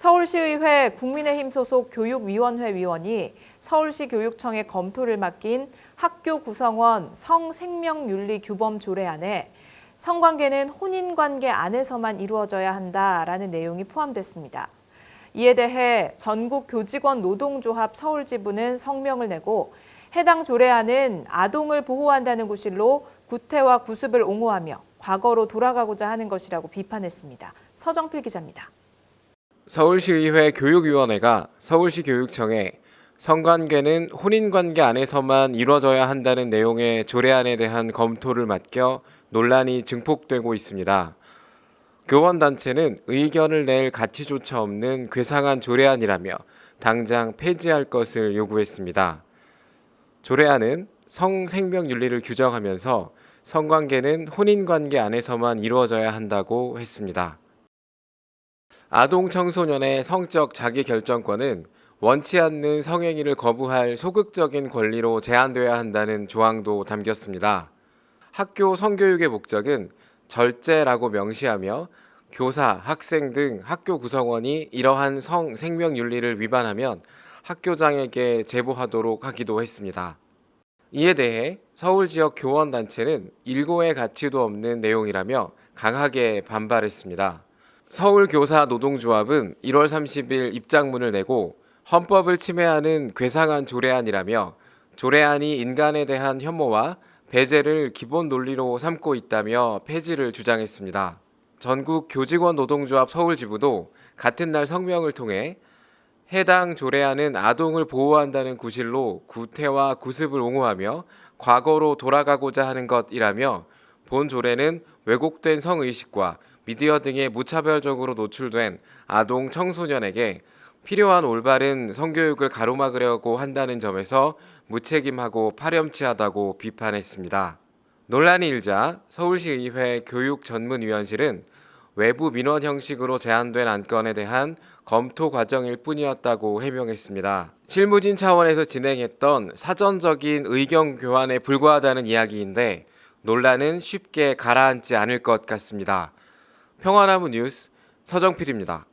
서울시의회 국민의힘 소속 교육위원회 위원이 서울시 교육청에 검토를 맡긴 학교 구성원 성생명윤리 규범 조례안에 성관계는 혼인관계 안에서만 이루어져야 한다라는 내용이 포함됐습니다. 이에 대해 전국 교직원 노동조합 서울지부는 성명을 내고 해당 조례안은 아동을 보호한다는 구실로 구태와 구습을 옹호하며 과거로 돌아가고자 하는 것이라고 비판했습니다. 서정필 기자입니다. 서울시의회 교육위원회가 서울시 교육청에 성관계는 혼인관계 안에서만 이루어져야 한다는 내용의 조례안에 대한 검토를 맡겨 논란이 증폭되고 있습니다. 교원단체는 의견을 낼 가치조차 없는 괴상한 조례안이라며 당장 폐지할 것을 요구했습니다. 조례안은 성생명윤리를 규정하면서 성관계는 혼인관계 안에서만 이루어져야 한다고 했습니다. 아동 청소년의 성적 자기결정권은 원치 않는 성행위를 거부할 소극적인 권리로 제한되어야 한다는 조항도 담겼습니다. 학교 성교육의 목적은 절제라고 명시하며 교사, 학생 등 학교 구성원이 이러한 성 생명 윤리를 위반하면 학교장에게 제보하도록 하기도 했습니다. 이에 대해 서울 지역 교원 단체는 일고의 가치도 없는 내용이라며 강하게 반발했습니다. 서울교사 노동조합은 1월 30일 입장문을 내고 헌법을 침해하는 괴상한 조례안이라며 조례안이 인간에 대한 혐오와 배제를 기본 논리로 삼고 있다며 폐지를 주장했습니다. 전국 교직원 노동조합 서울지부도 같은 날 성명을 통해 해당 조례안은 아동을 보호한다는 구실로 구태와 구습을 옹호하며 과거로 돌아가고자 하는 것이라며 본 조례는 왜곡된 성의식과 미디어 등에 무차별적으로 노출된 아동 청소년에게 필요한 올바른 성교육을 가로막으려고 한다는 점에서 무책임하고 파렴치하다고 비판했습니다. 논란이 일자 서울시의회 교육전문위원실은 외부 민원 형식으로 제안된 안건에 대한 검토 과정일 뿐이었다고 해명했습니다. 실무진 차원에서 진행했던 사전적인 의견 교환에 불과하다는 이야기인데 논란은 쉽게 가라앉지 않을 것 같습니다. 평화나무 뉴스 서정필입니다.